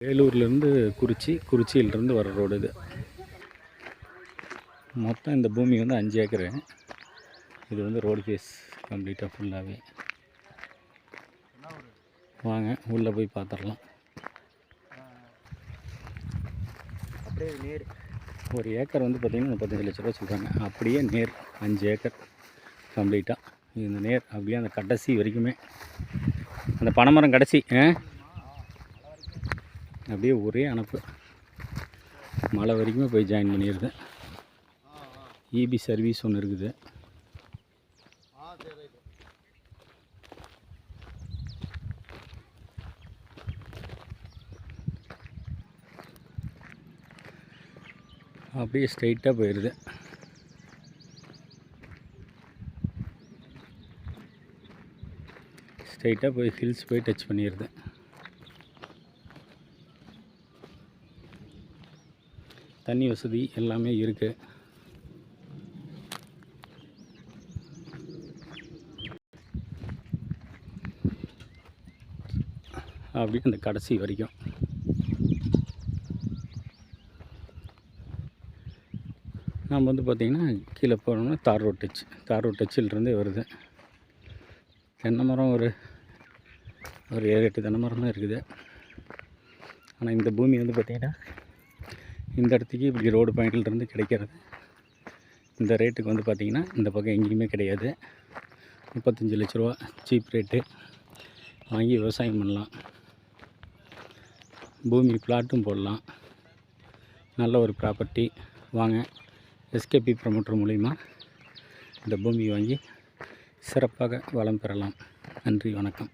வேலூர்லேருந்து குறிச்சி குறிச்சியிலேருந்து வர ரோடு இது. மொத்தம் இந்த பூமி வந்து அஞ்சு ஏக்கரு. இது வந்து ரோடு ஃபேஸ் கம்ப்ளீட்டாக ஃபுல்லாகவே வாங்க உள்ளே போய் பார்த்துடலாம் அப்படியே நேர். ஒரு ஏக்கர் வந்து பார்த்திங்கன்னா முப்பத்தஞ்சு லட்ச ரூபா சொல்கிறாங்க அப்படியே நேர் அஞ்சு ஏக்கர் கம்ப்ளீட்டாக இந்த நேர் அப்படியே அந்த கடைசி வரைக்குமே. அந்த பனைமரம் கடைசி ஆ? அப்படியே ஒரே அனுப்பு. மழை வரைக்குமே போய் ஜாயின் பண்ணியிருந்தேன் இபி சர்வீஸ் ஒன்று இருக்குது. அப்படியே ஸ்ட்ரைட்டாக போயிடுது ஸ்ட்ரைட்டாக போய் ஹில்ஸ் போய் டச் பண்ணிடுது. தண்ணி வசதி எல்லாமே இருக்குது அப்படி அந்த கடைசி வரைக்கும். நம்ம வந்து பார்த்திங்கன்னா கீழே போனோம்னா தார் ரோட் டச் தார் ரோட் டச்சிலிருந்தே வருது. தென்னை மரம் ஒரு ஒரு ஏழு எட்டு தென்னை மரம் தான் இருக்குது. ஆனால் இந்த பூமி வந்து பார்த்திங்கன்னா இந்த இடத்துக்கு இப்படி ரோடு பாயிண்ட்லேருந்து கிடைக்கிறது. இந்த ரேட்டுக்கு வந்து பார்த்திங்கன்னா இந்த பக்கம் எங்கேயுமே கிடையாது. முப்பத்தஞ்சு லட்ச ரூபா சீப் ரேட்டு. வாங்கி விவசாயம் பண்ணலாம். பூமி பிளாட்டும் போடலாம். நல்ல ஒரு ப்ராப்பர்ட்டி வாங்க எஸ்கேபி ப்ரமோட்டர் மூலிமா இந்த பூமி வாங்கி சிறப்பாக வளம் பெறலாம். நன்றி வணக்கம்.